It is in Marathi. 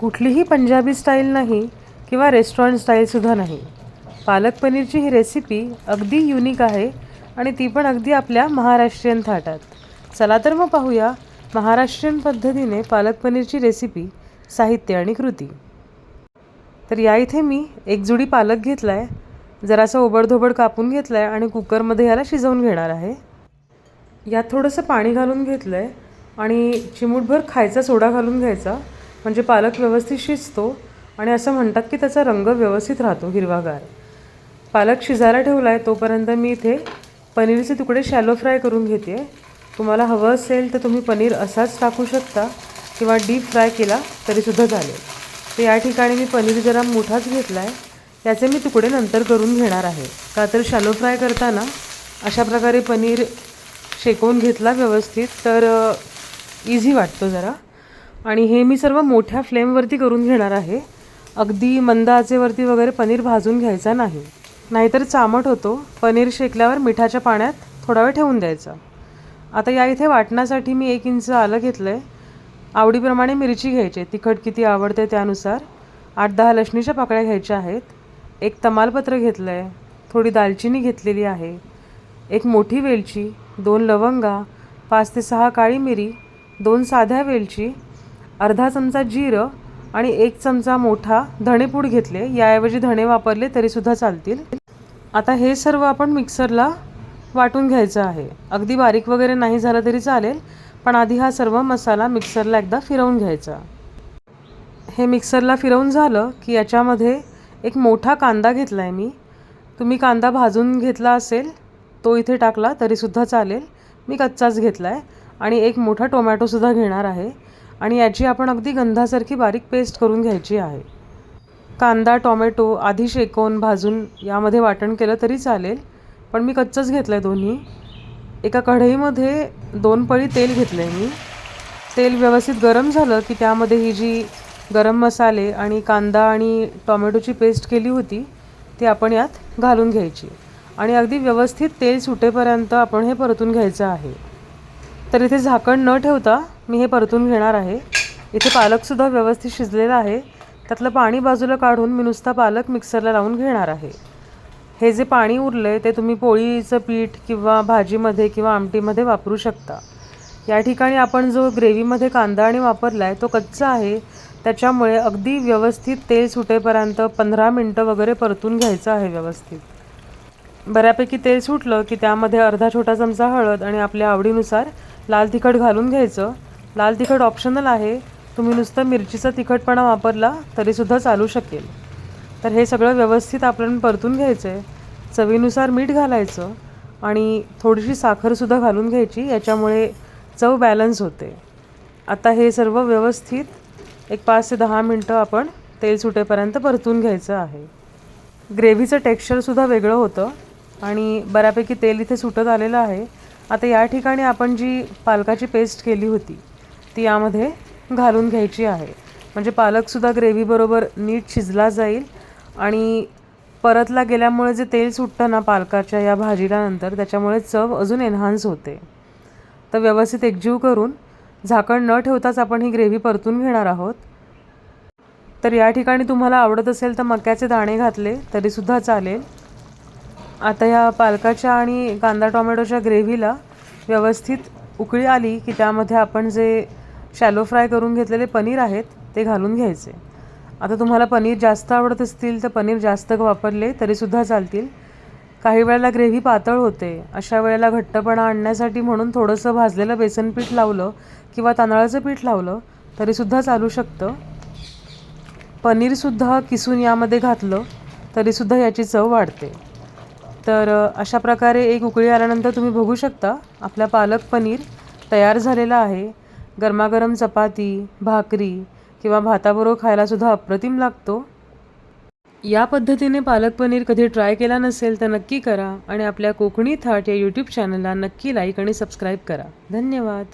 कुठलीही पंजाबी स्टाईल नाही किंवा रेस्टॉरंट स्टाईलसुद्धा नाही. पालक पनीरची ही रेसिपी अगदी युनिक आहे आणि ती पण अगदी आपल्या महाराष्ट्रीयन थाटात. चला तर मग पाहूया महाराष्ट्रीयन पद्धतीने पालक पनीरची रेसिपी साहित्य आणि कृती. तर या इथे मी एक जुडी पालक घेतला आहे जरासा ओबडधोबड कापून घेतला आहे आणि कुकरमध्ये याला शिजवून घेणार आहे. यात थोडंसं पाणी घालून घेतलं आहे आणि चिमूटभर खायचा सोडा घालून घ्यायचा. म्हणजे पालक व्यवस्थित शिजतो आणि असं म्हणतात की त्याचा रंग व्यवस्थित राहतो हिरवागार. पालक शिजायला ठेवला आहे तोपर्यंत मी इथे पनीरचे तुकडे शॅलो फ्राय करून घेते. तुम्हाला हवं असेल तर तुम्ही पनीर असाच टाकू शकता किंवा डीप फ्राय केला तरीसुद्धा चालेल. तर या ठिकाणी मी पनीर जरा मोठाच घेतला आहे त्याचे मी तुकडे नंतर करून घेणार आहे. का तर शॅलो फ्राय करताना अशा प्रकारे पनीर शेकवून घेतला व्यवस्थित तर इझी वाटतो जरा. आणि हे मी सर्व मोठ्या फ्लेमवरती करून घेणार आहे. अगदी मंद आचेवरती वगैरे पनीर भाजून घ्यायचा नाही. नाहीतर चामट होतो. पनीर शेकल्यावर मिठाच्या पाण्यात थोडा वेळ ठेवून द्यायचा. आता या इथे वाटण्यासाठी मी एक इंच आलं घेतलं आहे आवडीप्रमाणे मिरची घ्यायची. तिखट किती आवडते त्यानुसार. आठ दहा लसणीच्या पाकळ्या घ्यायच्या आहेत. एक तमालपत्र घेतलं आहे थोडी दालचिनी घेतलेली आहे. एक मोठी वेलची दोन लवंगा पाच ते सहा काळी मिरी दोन साध्या वेलची अर्धा चमचा जिरं आणि एक चमचा मोठा धणेपूड घेतले. याऐवजी धणे वापरले तरीसुद्धा चालतील. आता हे सर्व आपण मिक्सरला वाटून घ्यायचं आहे. अगदी बारीक वगैरे नाही झालं तरी चालेल पण आधी हा सर्व मसाला मिक्सरला एकदा फिरवून घ्यायचा. हे मिक्सरला फिरवून झालं की याच्यामध्ये एक मोठा कांदा घेतला आहे मी. तुम्ही कांदा भाजून घेतला असेल तो इथे टाकला तरीसुद्धा चालेल. मी कच्चाच घेतला आहे आणि एक मोठा टोमॅटोसुद्धा घेणार आहे. आणि याची आपण अगदी गंधासारखी बारीक पेस्ट करून घ्यायची आहे. कांदा टोमॅटो आधी शेकवून भाजून यामध्ये वाटण केलं तरी चालेल पण मी कच्चंच घेतलं आहे दोन्ही. एका कढईमध्ये दोन पळी तेल घेतलं आहे मी. तेल व्यवस्थित गरम झालं की त्यामध्ये ही जी गरम मसाले आणि कांदा आणि टोमॅटोची पेस्ट केली होती ती आपण यात घालून घ्यायची. आणि अगदी व्यवस्थित तेल सुटेपर्यंत आपण हे परतून घ्यायचं आहे. तर इथे झाकण न ठेवता मी हे परतून घेणार आहे. इथे पालकसुद्धा व्यवस्थित शिजलेला आहे. त्यातलं पाणी बाजूला काढून मी नुसता पालक मिक्सरला लावून घेणार आहे. हे जे पाणी उरलं आहे ते तुम्ही पोळीचं पीठ किंवा भाजीमध्ये किंवा आमटीमध्ये वापरू शकता. या ठिकाणी आपण जो ग्रेव्हीमध्ये कांदा आणि वापरला आहे तो कच्चा आहे. त्याच्यामुळे अगदी व्यवस्थित तेल सुटेपर्यंत पंधरा मिनटं वगैरे परतून घ्यायचं आहे व्यवस्थित. बऱ्यापैकी तेल सुटलं की त्यामध्ये अर्धा छोटा चमचा हळद आणि आपल्या आवडीनुसार लाल तिखट घालून घ्यायचं. लाल तिखट ऑप्शनल आहे. तुम्ही नुसतं मिरचीचा तिखटपणा वापरला तरीसुद्धा चालू शकेल. तर हे सगळं व्यवस्थित आपण परतून घ्यायचं आहे चवीनुसार मीठ घालायचं आणि थोडीशी साखरसुद्धा घालून घ्यायची याच्यामुळे चव बॅलन्स होते. आता हे सर्व व्यवस्थित एक पाच ते दहा मिनटं आपण तेल सुटेपर्यंत परतून घ्यायचं आहे. ग्रेव्हीचं टेक्स्चरसुद्धा वेगळं होतं आणि बऱ्यापैकी तेल इथे सुटत आलेलं आहे. आता या ठिकाणी आपण जी पालकाची पेस्ट केली होती ती यामध्ये घालून घ्यायची आहे. म्हणजे पालकसुद्धा ग्रेव्हीबरोबर नीट शिजला जाईल आणि परतला गेल्यामुळे जे तेल सुटतं ना पालकाच्या या भाजीला नंतर त्याच्यामुळे चव अजून एन्हान्स होते. तर व्यवस्थित एकजीव करून झाकण न ठेवताच आपण ही ग्रेव्ही परतून घेणार आहोत. तर या ठिकाणी तुम्हाला आवडत असेल तर मक्याचे दाणे घातले तरीसुद्धा चालेल. आता या पालकाच्या आणि कांदा टोमॅटोच्या ग्रेव्हीला व्यवस्थित उकळी आली की त्यामध्ये आपण जे शॅलो फ्राय करून घेतलेले पनीर आहेत ते घालून घ्यायचे. आता तुम्हाला पनीर जास्त आवडत असतील तर पनीर जास्त वापरले तरीसुद्धा चालतील. काही वेळेला ग्रेव्ही पातळ होते अशा वेळेला घट्टपणा आणण्यासाठी म्हणून थोडंसं भाजलेलं बेसन पीठ लावलं किंवा तांदळाचं पीठ लावलं तरीसुद्धा चालू शकतं. पनीरसुद्धा किसून यामध्ये घातलं तरीसुद्धा याची चव वाढते. तर अशा प्रकारे एक उकळी आल्यानंतर तुम्ही बघू शकता आपला पालक पनीर तयार झालेला आहे. गरमागरम चपाती भाकरी किंवा भाताबरोबर खायलासुद्धा अप्रतिम लागतो? या पद्धतीने पालक पनीर कधी ट्राय केला नसेल तर नक्की करा आणि आपल्या कोकणी थाट या यूट्यूब चॅनलला नक्की लाईक आणि सबस्क्राईब करा. धन्यवाद.